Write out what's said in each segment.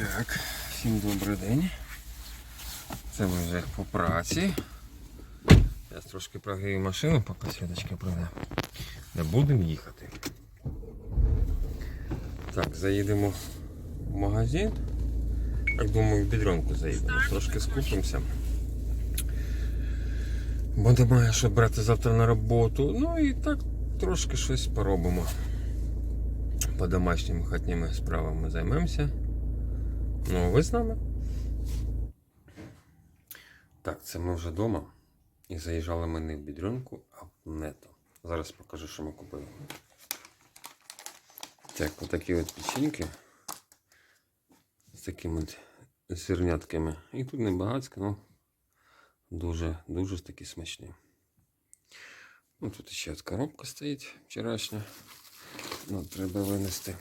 Так, всім добрий день. Це ми вже по праці. Зараз трошки прогрію машину, поки світочка пройде. Не будемо їхати. Так, заїдемо в магазин. Так думаю, в бідронку заїдемо. Трошки скупимося. Бо немає що брати завтра на роботу. Ну і так трошки щось поробимо. По домашнім хатніми справами займемося. Ну, ви з нами? Так, це ми вже вдома. І заїжджали ми не в бідрюнку, а в нето. Зараз покажу, що ми купили. Так, отакі от печеньки. З такими от зернятками. І тут не багатська, але дуже, дуже такі смачні. Ну, тут ще от коробка стоїть вчорашня. Ну, треба винести.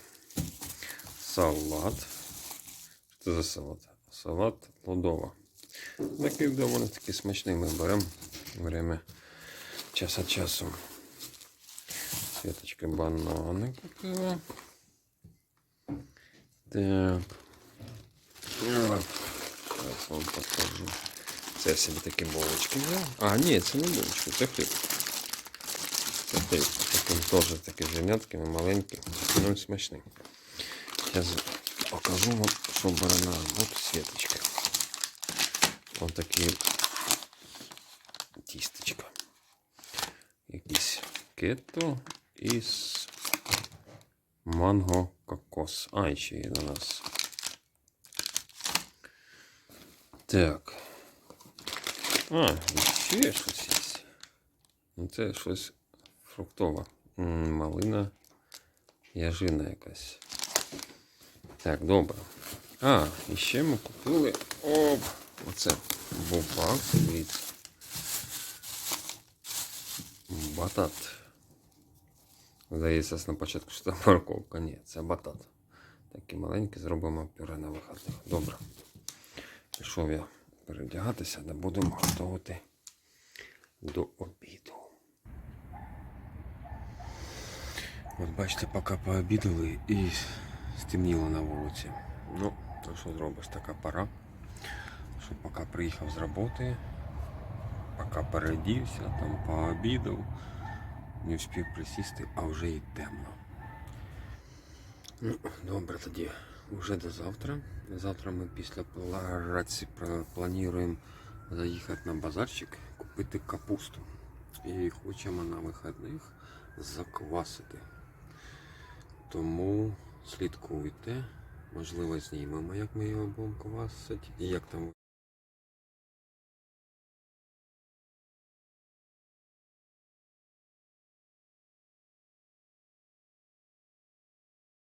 Салат. Що за салат? Салат лодова. Такий доволі таки смачний ми беремо время час від часу. Світочка банани купила. Так. Зараз вам покажу. Це я собі такі булочки взяв. А, ні, це не булочки, це хліб. Це хліб. Таким теж такі зернятками маленькі. Ну, смачний. Зараз покажу вам, що бере на роботу світочка. Ось такі тістечка. Якісь кето із манго кокос. А, і ще є на нас. Так. А, і ще щось є. Ну, це щось фруктове. Малина яжина якась. Так, добре. А, і ще ми купили. Оп! Оце бобак, дивіться. Батат. Здається, на початку що це морковка. Ні, це батат. Такі маленькі зробимо пюре на виходних. Добре. Пішов я перевдягатися, де будемо готувати до обіду. От бачите, поки пообідали і стемніло на вулиці. Ну, то що зробиш, така пора. Що поки приїхав з роботи, поки передівся, там пообідав, не встиг присісти, а вже і темно. Ну, добре тоді. Вже до завтра. Завтра ми після праці плануємо заїхати на базарчик, купити капусту. І хочемо на вихідних заквасити. Тому слідкуйте. Можливо, знімемо, як ми його будемо квасити і як там